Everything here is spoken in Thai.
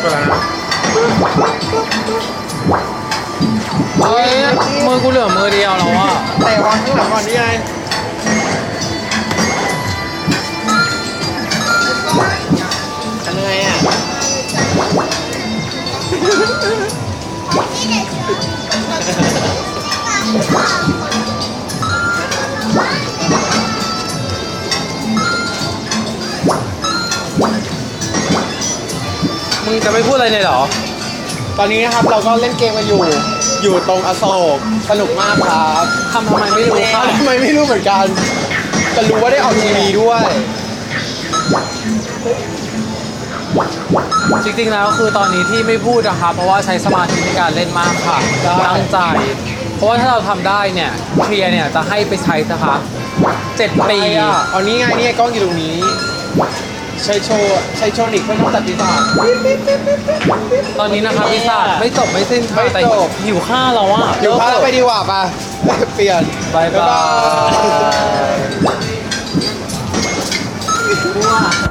เปิดแล้วนะเฮ้ยมือกูเหลือมือเดียวแล้วอะแต่วางข้างหลังก่อนนี่ไงทำยังไงอะ มึงจะไม่พูดอะไรเลยเหรอ ตอนนี้นะครับเราก็เล่นเกมกันอยู่ อยู่ตรงอโศก สนุกมากครับทำทำไมไม่รู้ครับทำไมไม่รู้เหมือนกันแต่รู้ว่าได้ออกทีวีด้วย จริงๆแล้วคือตอนนี้ที่ไม่พูดนะคะเพราะว่าใช้สมาธิในการเล่นมากค่ะได้ ตั้งใจ เพราะว่าถ้าเราทำได้เนี่ยเคลียร์เนี่ยจะให้ไปใช้นะคะเจ็ดปีอะเอานี้ไงนี่ไงกล้องอยู่ตรงนี้ ชัยโชว์ใช้โชว์นิกเพื่อต้องจัดซซ่าตอนนี้นะครับพิซซ่าไม่จบไม่สิ้นค่ะไม่จบ แต่หิวข้าวแล้วอะอยู่พักไปดีกว่าป่ะ เปลี่ยน บายบาย